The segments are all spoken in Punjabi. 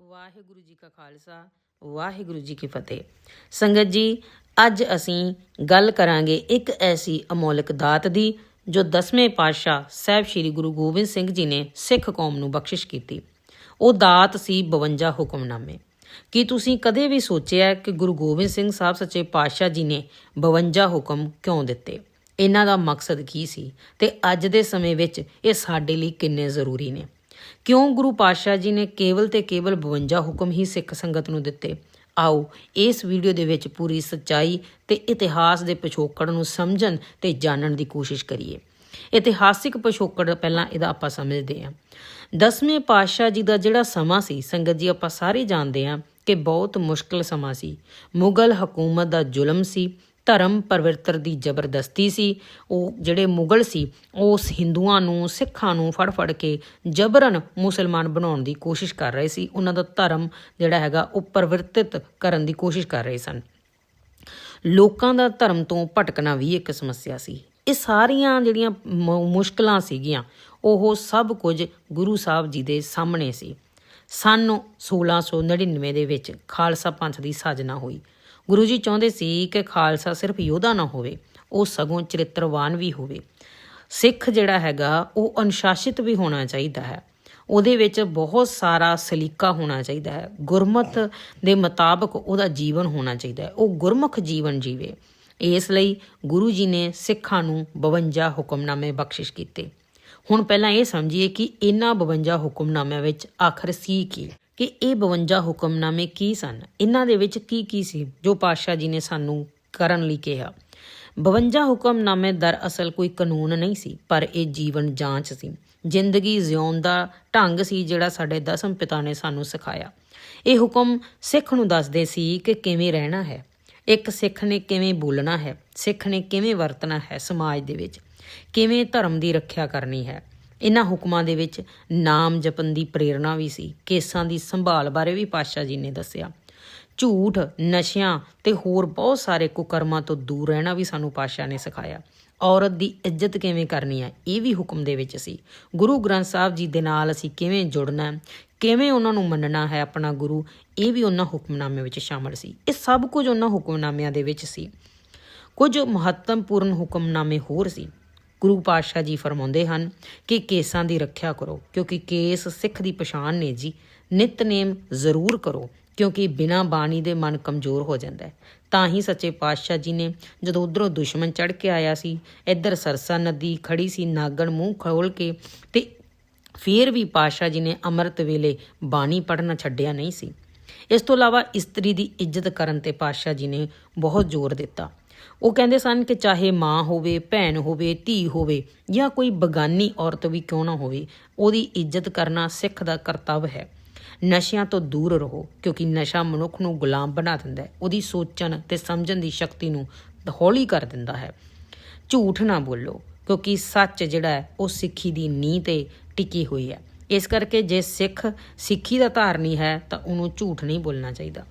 ਵਾਹਿਗੁਰੂ ਜੀ ਕਾ ਖਾਲਸਾ, ਵਾਹਿਗੁਰੂ ਜੀ ਕੀ ਫਤਿਹ। ਸੰਗਤ ਜੀ, ਅੱਜ ਅਸੀਂ ਗੱਲ ਕਰਾਂਗੇ ਇੱਕ ਐਸੀ ਅਮੋਲਕ ਦਾਤ ਦੀ, ਜੋ ਦਸਵੇਂ ਪਾਤਸ਼ਾਹ ਸਾਹਿਬ ਸ੍ਰੀ ਗੁਰੂ ਗੋਬਿੰਦ ਸਿੰਘ ਜੀ ਨੇ ਸਿੱਖ ਕੌਮ ਨੂੰ ਬਖਸ਼ਿਸ਼ ਕੀਤੀ। ਉਹ ਦਾਤ ਸੀ 52 ਹੁਕਮਨਾਮੇ। ਕੀ ਤੁਸੀਂ ਕਦੇ ਵੀ ਸੋਚਿਆ ਕਿ ਗੁਰੂ ਗੋਬਿੰਦ ਸਿੰਘ ਸਾਹਿਬ ਸੱਚੇ ਪਾਤਸ਼ਾਹ ਜੀ ਨੇ 52 ਹੁਕਮ ਕਿਉਂ ਦਿੱਤੇ? ਇਹਨਾਂ ਦਾ ਮਕਸਦ ਕੀ ਸੀ? ਤੇ ਅੱਜ ਦੇ ਸਮੇਂ ਵਿੱਚ ਇਹ ਸਾਡੇ ਲਈ ਕਿੰਨੇ ਜ਼ਰੂਰੀ ਨੇ? ਕਿਉਂ ਗੁਰੂ ਪਾਤਸ਼ਾਹ ਜੀ ਨੇ ਕੇਵਲ ਤੇ ਕੇਵਲ 52 ਹੁਕਮ ਹੀ ਸਿੱਖ ਸੰਗਤ ਨੂੰ ਦਿੱਤੇ? ਆਓ ਇਸ ਵੀਡੀਓ ਦੇ ਵਿੱਚ ਪੂਰੀ ਸੱਚਾਈ ਤੇ ਇਤਿਹਾਸ ਦੇ ਪਿਛੋਕੜ ਨੂੰ ਸਮਝਣ ਤੇ ਜਾਣਨ ਦੀ ਕੋਸ਼ਿਸ਼ ਕਰੀਏ। ਇਤਿਹਾਸਿਕ ਪਿਛੋਕੜ ਪਹਿਲਾਂ ਇਹਦਾ ਆਪਾਂ ਸਮਝਦੇ ਹਾਂ। ਦਸਵੇਂ ਪਾਤਸ਼ਾਹ ਜੀ ਦਾ ਜਿਹੜਾ ਸਮਾਂ ਸੀ, ਸੰਗਤ ਜੀ ਆਪਾਂ ਸਾਰੇ ਜਾਣਦੇ ਹਾਂ ਕਿ ਬਹੁਤ ਮੁਸ਼ਕਲ ਸਮਾਂ ਸੀ। ਮੁਗਲ ਹਕੂਮਤ ਦਾ ਜ਼ੁਲਮ ਸੀ ਧਰਮ ਪਰਿਵਰਤਨ ਦੀ ਜ਼ਬਰਦਸਤੀ ਸੀ। ਉਹ ਜਿਹੜੇ ਮੁਗਲ ਸੀ ਉਸ ਹਿੰਦੂਆਂ ਨੂੰ, ਸਿੱਖਾਂ ਨੂੰ ਫੜ ਫੜ ਕੇ ਜਬਰਨ ਮੁਸਲਮਾਨ ਬਣਾਉਣ ਦੀ ਕੋਸ਼ਿਸ਼ ਕਰ ਰਹੇ ਸੀ। ਉਹਨਾਂ ਦਾ ਧਰਮ ਜਿਹੜਾ ਹੈਗਾ, ਉਹ ਪਰਿਵਰਤਿਤ ਕਰਨ ਦੀ ਕੋਸ਼ਿਸ਼ ਕਰ ਰਹੇ ਸਨ। ਲੋਕਾਂ ਦਾ ਧਰਮ ਤੋਂ ਭਟਕਣਾ ਵੀ ਇੱਕ ਸਮੱਸਿਆ ਸੀ। ਇਹ ਸਾਰੀਆਂ ਜਿਹੜੀਆਂ ਮ- ਮੁਸ਼ਕਲਾਂ ਸੀਗੀਆਂ, ਉਹ ਸਭ ਕੁਝ ਗੁਰੂ ਸਾਹਿਬ ਜੀ ਦੇ ਸਾਹਮਣੇ ਸੀ। ਸਨ 1699 ਦੇ ਵਿੱਚ ਖਾਲਸਾ ਪੰਥ ਦੀ ਸਾਜਨਾ ਹੋਈ। ਗੁਰੂ ਜੀ ਚਾਹੁੰਦੇ ਸੀ ਕਿ ਖਾਲਸਾ ਸਿਰਫ ਯੋਧਾ ਨਾ ਹੋਵੇ, ਉਹ ਸਗੋਂ ਚਰਿੱਤਰਵਾਨ ਵੀ ਹੋਵੇ। ਸਿੱਖ ਜਿਹੜਾ ਹੈਗਾ, ਉਹ ਅਨੁਸ਼ਾਸਿਤ ਵੀ ਹੋਣਾ ਚਾਹੀਦਾ ਹੈ। ਉਹਦੇ ਵਿੱਚ ਬਹੁਤ ਸਾਰਾ ਸਲੀਕਾ ਹੋਣਾ ਚਾਹੀਦਾ ਹੈ। ਗੁਰਮਤ ਦੇ ਮੁਤਾਬਕ ਉਹਦਾ ਜੀਵਨ ਹੋਣਾ ਚਾਹੀਦਾ ਹੈ। ਉਹ ਗੁਰਮੁਖ ਜੀਵਨ ਜੀਵੇ। ਇਸ ਲਈ ਗੁਰੂ ਜੀ ਨੇ ਸਿੱਖਾਂ ਨੂੰ 52 ਹੁਕਮਨਾਮੇ ਬਖਸ਼ਿਸ਼ ਕੀਤੇ। ਹੁਣ ਪਹਿਲਾਂ ਇਹ ਸਮਝੀਏ ਕਿ ਇਹਨਾਂ 52 ਹੁਕਮਨਾਮਿਆਂ ਵਿੱਚ ਆਖਰ ਸੀ ਕੀ? ਕਿ ਇਹ 52 ਹੁਕਮਨਾਮੇ ਕੀ ਸਨ? ਇਹਨਾਂ ਦੇ ਵਿੱਚ ਕੀ ਕੀ ਸੀ ਜੋ ਪਾਤਸ਼ਾਹ ਜੀ ਨੇ ਸਾਨੂੰ ਕਰਨ ਲਈ ਕਿਹਾ? 52 ਹੁਕਮਨਾਮੇ ਦਰਅਸਲ ਕੋਈ ਕਾਨੂੰਨ ਨਹੀਂ ਸੀ, ਪਰ ਇਹ ਜੀਵਨ ਜਾਂਚ ਸੀ। ਜ਼ਿੰਦਗੀ ਜਿਉਣ ਦਾ ਢੰਗ ਸੀ ਜਿਹੜਾ ਸਾਡੇ ਦਸਮ ਪਿਤਾ ਨੇ ਸਾਨੂੰ ਸਿਖਾਇਆ। ਇਹ ਹੁਕਮ ਸਿੱਖ ਨੂੰ ਦੱਸਦੇ ਸੀ ਕਿ ਕਿਵੇਂ ਰਹਿਣਾ ਹੈ। ਇੱਕ ਸਿੱਖ ਨੇ ਕਿਵੇਂ ਬੋਲਣਾ ਹੈ? ਸਿੱਖ ਨੇ ਕਿਵੇਂ ਵਰਤਣਾ ਹੈ ਸਮਾਜ ਦੇ ਵਿੱਚ? ਕਿਵੇਂ ਧਰਮ ਦੀ ਰੱਖਿਆ ਕਰਨੀ ਹੈ? ਇਹਨਾਂ ਹੁਕਮਾਂ ਦੇ ਵਿੱਚ ਨਾਮ ਜਪਣ ਦੀ ਪ੍ਰੇਰਣਾ ਵੀ ਸੀ, ਕੇਸਾਂ ਦੀ ਸੰਭਾਲ ਬਾਰੇ ਵੀ ਪਾਤਸ਼ਾਹ ਜੀ ਨੇ ਦੱਸਿਆ। ਝੂਠ, ਨਸ਼ਿਆਂ ਤੇ ਹੋਰ ਬਹੁਤ ਸਾਰੇ ਕੁਕਰਮਾਂ ਤੋਂ ਦੂਰ ਰਹਿਣਾ ਵੀ ਸਾਨੂੰ ਪਾਤਸ਼ਾਹ ਨੇ ਸਿਖਾਇਆ। ਔਰਤ ਦੀ ਇੱਜ਼ਤ ਕਿਵੇਂ ਕਰਨੀ ਹੈ, ਇਹ ਵੀ ਹੁਕਮ ਦੇ ਵਿੱਚ ਸੀ। ਗੁਰੂ ਗ੍ਰੰਥ ਸਾਹਿਬ ਜੀ ਦੇ ਨਾਲ ਅਸੀਂ ਕਿਵੇਂ ਜੁੜਨਾ ਕਿਵੇਂ ਉਹਨਾਂ ਨੂੰ ਮੰਨਣਾ ਹੈ ਆਪਣਾ ਗੁਰੂ, ਇਹ ਵੀ ਉਹਨਾਂ ਹੁਕਮਨਾਮੇ ਵਿੱਚ ਸ਼ਾਮਲ ਸੀ। ਇਹ ਸਭ ਕੁਝ ਉਹਨਾਂ ਹੁਕਮਨਾਮਿਆਂ ਦੇ ਵਿੱਚ ਸੀ। ਕੁਝ ਮਹੱਤਵਪੂਰਨ ਹੁਕਮਨਾਮੇ ਹੋਰ ਸੀ। ਗੁਰੂ ਪਾਤਸ਼ਾਹ ਜੀ ਫਰਮਾਉਂਦੇ ਹਨ ਕਿ ਕੇਸਾਂ ਦੀ ਰੱਖਿਆ ਕਰੋ, ਕਿਉਂਕਿ ਕੇਸ ਸਿੱਖ ਦੀ ਪਛਾਣ ਨੇ ਜੀ। ਨਿਤਨੇਮ ਜ਼ਰੂਰ ਕਰੋ, ਕਿਉਂਕਿ ਬਿਨਾਂ ਬਾਣੀ ਦੇ ਮਨ ਕਮਜ਼ੋਰ ਹੋ ਜਾਂਦਾ ਹੈ। ਤਾਂ ਹੀ ਸੱਚੇ ਪਾਤਸ਼ਾਹ ਜੀ ਨੇ ਜਦੋਂ ਉਧਰੋਂ ਦੁਸ਼ਮਣ ਚੜ ਕੇ ਆਇਆ ਸੀ, ਇੱਧਰ ਸਰਸਾ ਨਦੀ ਖੜੀ ਸੀ, ਨਾਗਣ ਮੂੰਹ ਖੋਲ ਕੇ ਤੇ ਫੇਰ ਵੀ ਪਾਤਸ਼ਾਹ ਜੀ ਨੇ ਅੰਮ੍ਰਿਤ ਵੇਲੇ ਬਾਣੀ ਪੜ੍ਹਨਾ ਛੱਡਿਆ ਨਹੀਂ ਸੀ। ਇਸ ਤੋਂ ਇਲਾਵਾ ਇਸਤਰੀ ਦੀ ਇੱਜ਼ਤ ਕਰਨ ਤੇ ਪਾਤਸ਼ਾਹ ਜੀ ਨੇ ਬਹੁਤ ਜ਼ੋਰ ਦਿੱਤਾ। ਉਹ ਕਹਿੰਦੇ ਸਨ ਕਿ ਚਾਹੇ ਮਾਂ ਹੋਵੇ, ਭੈਣ ਹੋਵੇ, ਧੀ ਹੋਵੇ ਜਾਂ ਕੋਈ ਬਗਾਨੀ ਔਰਤ ਵੀ ਕਿਉਂ ਨਾ ਹੋਵੇ, ਉਹਦੀ ਇੱਜ਼ਤ ਕਰਨਾ ਸਿੱਖ ਦਾ ਕਰਤੱਵ ਹੈ। ਨਸ਼ਿਆਂ ਤੋਂ ਦੂਰ ਰਹੋ, ਕਿਉਂਕਿ ਨਸ਼ਾ ਮਨੁੱਖ ਨੂੰ ਗੁਲਾਮ ਬਣਾ ਦਿੰਦਾ ਹੈ। ਉਹਦੀ ਸੋਚਣ ਤੇ ਸਮਝਣ ਦੀ ਸ਼ਕਤੀ ਨੂੰ ਹੌਲੀ ਕਰ ਦਿੰਦਾ ਹੈ। ਝੂਠ ਨਾ ਬੋਲੋ, ਕਿਉਂਕਿ ਸੱਚ ਜਿਹੜਾ ਹੈ, ਉਹ ਸਿੱਖੀ ਦੀ ਨੀਂਹ ਤੇ ਟਿਕੀ ਹੋਈ ਹੈ। ਇਸ ਕਰਕੇ ਜੇ ਸਿੱਖ ਸਿੱਖੀ ਦਾ ਧਾਰਨੀ ਹੈ, ਤਾਂ ਉਹਨੂੰ ਝੂਠ ਨਹੀਂ ਬੋਲਣਾ ਚਾਹੀਦਾ।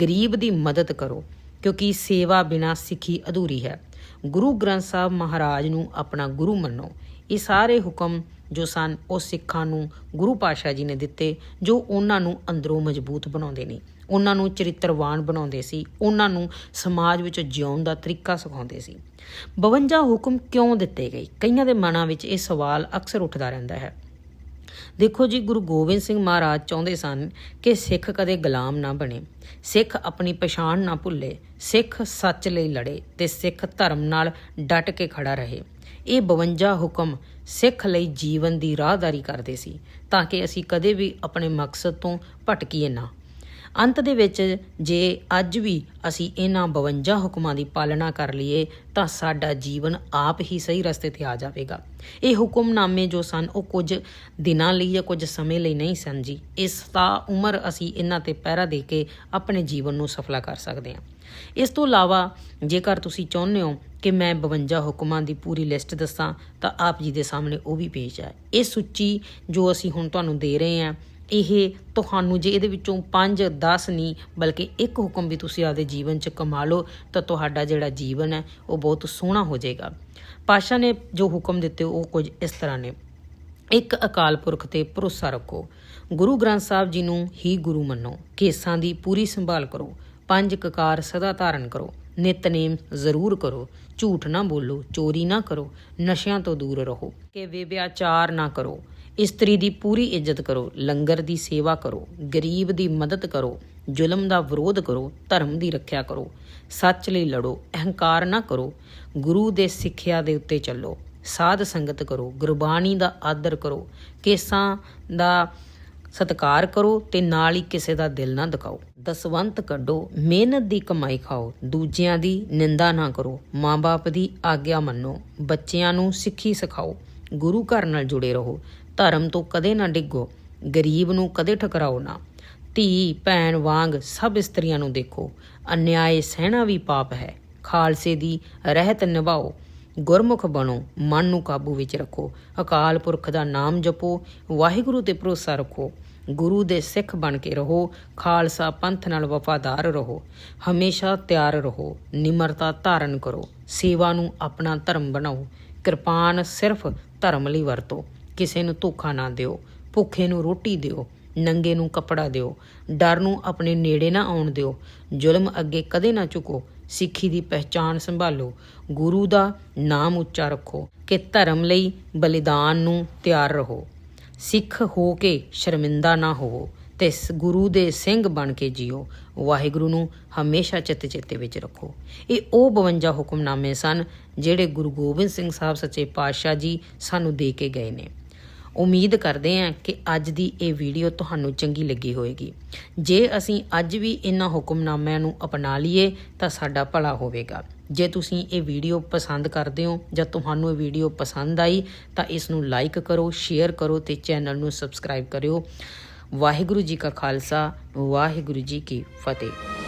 ਗਰੀਬ ਦੀ ਮਦਦ ਕਰੋ। ਕਿਉਂਕਿ ਸੇਵਾ ਬਿਨਾ ਸਿੱਖੀ ਅਧੂਰੀ ਹੈ। ਗੁਰੂ ਗ੍ਰੰਥ ਸਾਹਿਬ ਮਹਾਰਾਜ ਨੂੰ ਆਪਣਾ ਗੁਰੂ ਮੰਨੋ। ਇਹ ਸਾਰੇ ਹੁਕਮ ਜੋ ਸਨ, ਉਹ ਸਿੱਖਾਂ ਨੂੰ ਗੁਰੂ ਪਾਤਸ਼ਾਹ ਜੀ ਨੇ ਦਿੱਤੇ, ਜੋ ਉਹਨਾਂ ਨੂੰ ਅੰਦਰੋਂ ਮਜ਼ਬੂਤ ਬਣਾਉਂਦੇ ਨੇ। ਉਹਨਾਂ ਨੂੰ ਚਰਿੱਤਰਵਾਨ ਬਣਾਉਂਦੇ ਸੀ। ਉਹਨਾਂ ਨੂੰ ਸਮਾਜ ਵਿੱਚ ਜਿਉਣ ਦਾ ਤਰੀਕਾ ਸਿਖਾਉਂਦੇ ਸੀ। 52 ਹੁਕਮ ਕਿਉਂ ਦਿੱਤੇ ਗਏ? ਕਈਆਂ ਦੇ ਮਨਾਂ ਵਿੱਚ ਇਹ ਸਵਾਲ ਅਕਸਰ ਉੱਠਦਾ ਰਹਿੰਦਾ ਹੈ। ਦੇਖੋ ਜੀ, ਗੁਰੂ ਗੋਬਿੰਦ ਸਿੰਘ ਮਹਾਰਾਜ ਚਾਹੁੰਦੇ ਸਨ ਕਿ ਸਿੱਖ ਕਦੇ ਗੁਲਾਮ ਨਾ ਬਣੇ। ਸਿੱਖ ਆਪਣੀ ਪਛਾਣ ਨਾ ਭੁੱਲੇ, ਸਿੱਖ ਸੱਚ ਲਈ ਲੜੇ ਤੇ ਸਿੱਖ ਧਰਮ ਨਾਲ ਡਟ ਕੇ ਖੜਾ ਰਹੇ। ਇਹ 52 ਹੁਕਮ ਸਿੱਖ ਲਈ ਜੀਵਨ ਦੀ ਰਾਹਦਾਰੀ ਕਰਦੇ ਸੀ, ਤਾਂ ਕਿ ਅਸੀਂ ਕਦੇ ਵੀ ਆਪਣੇ ਮਕਸਦ ਤੋਂ ਭਟਕੀਏ ਨਾ। ਅੰਤ ਦੇ ਵਿੱਚ ਜੇ ਅੱਜ ਵੀ ਅਸੀਂ ਇਹਨਾਂ 52 ਹੁਕਮਾਂ ਦੀ ਪਾਲਣਾ ਕਰ ਲਈਏ, ਤਾਂ ਸਾਡਾ ਜੀਵਨ ਆਪ ਹੀ ਸਹੀ ਰਸਤੇ ਤੇ ਆ ਜਾਵੇਗਾ। ਇਹ ਹੁਕਮਨਾਮੇ ਜੋ ਸਨ, ਉਹ ਕੁਝ ਦਿਨਾਂ ਲਈ ਜਾਂ ਕੁਝ ਸਮੇਂ ਲਈ ਨਹੀਂ ਸਨ ਜੀ। ਇਸ ਦਾ ਉਮਰ ਅਸੀਂ ਇਹਨਾਂ ਤੇ ਪਹਿਰਾ ਦੇ ਕੇ ਆਪਣੇ ਜੀਵਨ ਨੂੰ ਸਫਲਾ ਕਰ ਸਕਦੇ ਹਾਂ। ਇਸ ਤੋਂ ਇਲਾਵਾ ਜੇਕਰ ਤੁਸੀਂ ਚਾਹੁੰਦੇ ਹੋ ਕਿ ਮੈਂ 52 ਹੁਕਮਾਂ ਦੀ ਪੂਰੀ ਲਿਸਟ ਦੱਸਾਂ, ਤਾਂ ਆਪ ਜੀ ਦੇ ਸਾਹਮਣੇ ਉਹ ਵੀ ਪੇਸ਼ ਹੈ। ਇਹ ਸੂਚੀ ਜੋ ਅਸੀਂ ਹੁਣ ਤੁਹਾਨੂੰ ਦੇ ਰਹੇ ਹਾਂ ਇਹ ਤੁਹਾਨੂੰ ਜੇ ਇਹਦੇ ਵਿੱਚੋਂ 5 10 ਨਹੀਂ, ਬਲਕਿ ਇੱਕ ਹੁਕਮ ਵੀ ਤੁਸੀਂ ਆਪਦੇ ਜੀਵਨ 'ਚ ਕਮਾ ਲਓ, ਤਾਂ ਤੁਹਾਡਾ ਜਿਹੜਾ ਜੀਵਨ ਹੈ, ਉਹ ਬਹੁਤ ਸੋਹਣਾ ਹੋ ਜਾਏਗਾ। ਪਾਸ਼ਾ ਨੇ ਜੋ ਹੁਕਮ ਦਿੱਤੇ, ਉਹ ਕੁਝ ਇਸ ਤਰ੍ਹਾਂ ਨੇ। ਇੱਕ ਅਕਾਲ ਪੁਰਖ ਤੇ ਭਰੋਸਾ ਰੱਖੋ। ਗੁਰੂ ਗ੍ਰੰਥ ਸਾਹਿਬ ਜੀ ਨੂੰ ਹੀ ਗੁਰੂ ਮੰਨੋ। ਕੇਸਾਂ ਦੀ ਪੂਰੀ ਸੰਭਾਲ ਕਰੋ। ਪੰਜ ਕਕਾਰ ਸਦਾ ਧਾਰਨ ਕਰੋ। ਨਿਤਨੇਮ ਜ਼ਰੂਰ ਕਰੋ। ਝੂਠ ਨਾ ਬੋਲੋ, ਚੋਰੀ ਨਾ ਕਰੋ, ਨਸ਼ਿਆਂ ਤੋਂ ਦੂਰ ਰਹੋ। ਕਿ ਵਿਭਿਆਚਾਰ ਨਾ ਕਰੋ, ਇਸਤਰੀ ਦੀ ਪੂਰੀ ਇੱਜ਼ਤ ਕਰੋ, ਲੰਗਰ ਦੀ ਸੇਵਾ ਕਰੋ, ਗਰੀਬ ਦੀ ਮਦਦ ਕਰੋ, ਜ਼ੁਲਮ ਦਾ ਵਿਰੋਧ ਕਰੋ, ਧਰਮ ਦੀ ਰੱਖਿਆ ਕਰੋ, ਸੱਚ ਲਈ ਲੜੋ, ਅਹੰਕਾਰ ਨਾ ਕਰੋ, ਗੁਰੂ ਦੇ ਸਿੱਖਿਆ ਦੇ ਉੱਤੇ ਚੱਲੋ, ਸਾਧ ਸੰਗਤ ਕਰੋ, ਗੁਰਬਾਣੀ ਦਾ ਆਦਰ ਕਰੋ, ਕੇਸਾਂ ਦਾ ਸਤਿਕਾਰ ਕਰੋ ਤੇ ਨਾਲ ਹੀ ਕਿਸੇ ਦਾ ਦਿਲ ਨਾ ਦਿਖਾਓ। ਦਸਵੰਤ ਕੱਢੋ, ਮਿਹਨਤ ਦੀ ਕਮਾਈ ਖਾਓ, ਦੂਜਿਆਂ ਦੀ ਨਿੰਦਾ ਨਾ ਕਰੋ। ਮਾਂ-ਬਾਪ ਦੀ ਆਗਿਆ ਮੰਨੋ, ਬੱਚਿਆਂ ਨੂੰ ਸਿੱਖੀ ਸਿਖਾਓ, ਗੁਰੂ ਘਰ ਨਾਲ ਜੁੜੇ ਰਹੋ, ਧਰਮ ਤੋਂ ਕਦੇ ਨਾ ਡਿੱਗੋ, ਗਰੀਬ ਨੂੰ ਕਦੇ ਠਕਰਾਓ ਨਾ। ਧੀ, ਭੈਣ, ਵਾਂਗ ਸਭ ਇਸਤਰੀਆਂ ਨੂੰ ਦੇਖੋ, ਅਨਿਆਏ ਸਹਿਣਾ ਵੀ ਪਾਪ ਹੈ। ਖਾਲਸੇ ਦੀ ਰਹਿਤ ਨਿਭਾਓ। ਗੁਰਮੁਖ ਬਣੋ, ਮਨ ਨੂੰ ਕਾਬੂ ਵਿੱਚ ਰੱਖੋ। ਅਕਾਲ ਪੁਰਖ ਦਾ ਨਾਮ ਜਪੋ, ਵਾਹਿਗੁਰੂ ਤੇ ਭਰੋਸਾ ਰੱਖੋ। ਗੁਰੂ ਦੇ ਸਿੱਖ ਬਣ ਕੇ ਰਹੋ, ਖਾਲਸਾ ਪੰਥ ਨਾਲ ਵਫਾਦਾਰ ਰਹੋ। ਹਮੇਸ਼ਾ ਤਿਆਰ ਰਹੋ, ਨਿਮਰਤਾ ਧਾਰਨ ਕਰੋ। ਸੇਵਾ ਨੂੰ ਆਪਣਾ ਧਰਮ ਬਣਾਓ। ਕਿਰਪਾਨ ਸਿਰਫ ਧਰਮ ਲਈ ਵਰਤੋ। ਕਿਸੇ ਨੂੰ ਧੋਖਾ ਨਾ ਦਿਓ। ਭੁੱਖੇ ਨੂੰ ਰੋਟੀ ਦਿਓ। ਨੰਗੇ ਨੂੰ ਕੱਪੜਾ ਦਿਓ। ਡਰ ਨੂੰ ਆਪਣੇ ਨੇੜੇ ਨਾ ਆਉਣ ਦਿਓ। ਜ਼ੁਲਮ ਅੱਗੇ ਕਦੇ ਨਾ ਝੁਕੋ। ਸਿੱਖੀ ਦੀ ਪਹਿਚਾਣ ਸੰਭਾਲੋ। ਗੁਰੂ ਦਾ ਨਾਮ ਉੱਚਾ ਰੱਖੋ ਕਿ ਧਰਮ ਲਈ ਬਲੀਦਾਨ ਨੂੰ ਤਿਆਰ ਰਹੋ। ਸਿੱਖ ਹੋ ਕੇ ਸ਼ਰਮਿੰਦਾ ਨਾ ਹੋਵੋ ਤੇ ਸ- ਗੁਰੂ ਦੇ ਸਿੰਘ ਬਣ ਕੇ ਜੀਓ। ਵਾਹਿਗੁਰੂ ਨੂੰ ਹਮੇਸ਼ਾ ਚਿੱਤ ਚੇਤੇ ਵਿੱਚ ਰੱਖੋ। ਇਹ ਉਹ 52 ਹੁਕਮਨਾਮੇ ਸਨ ਜਿਹੜੇ ਗੁਰੂ ਗੋਬਿੰਦ ਸਿੰਘ ਸਾਹਿਬ ਸੱਚੇ ਪਾਤਸ਼ਾਹ ਜੀ ਸਾਨੂੰ ਦੇ ਕੇ ਗਏ ਨੇ। ਉਮੀਦ ਕਰਦੇ ਹਾਂ ਕਿ ਅੱਜ ਦੀ ਇਹ ਵੀਡੀਓ ਤੁਹਾਨੂੰ ਚੰਗੀ ਲੱਗੀ ਹੋਵੇਗੀ। ਜੇ ਅਸੀਂ ਅੱਜ ਵੀ ਇਹਨਾਂ ਹੁਕਮਨਾਮਿਆਂ ਨੂੰ ਅਪਣਾ ਲਈਏ, ਤਾਂ ਸਾਡਾ ਭਲਾ ਹੋਵੇਗਾ। ਜੇ ਤੁਸੀਂ ਇਹ ਵੀਡੀਓ ਪਸੰਦ ਕਰਦੇ ਹੋ ਜਾਂ ਤੁਹਾਨੂੰ ਇਹ ਵੀਡੀਓ ਪਸੰਦ ਆਈ, ਤਾਂ ਇਸ ਨੂੰ ਲਾਈਕ ਕਰੋ, ਸ਼ੇਅਰ ਕਰੋ ਤੇ ਚੈਨਲ ਨੂੰ ਸਬਸਕ੍ਰਾਈਬ ਕਰਿਓ। ਵਾਹਿਗੁਰੂ ਜੀ ਕਾ ਖਾਲਸਾ, ਵਾਹਿਗੁਰੂ ਜੀ ਕੀ ਫਤਿਹ।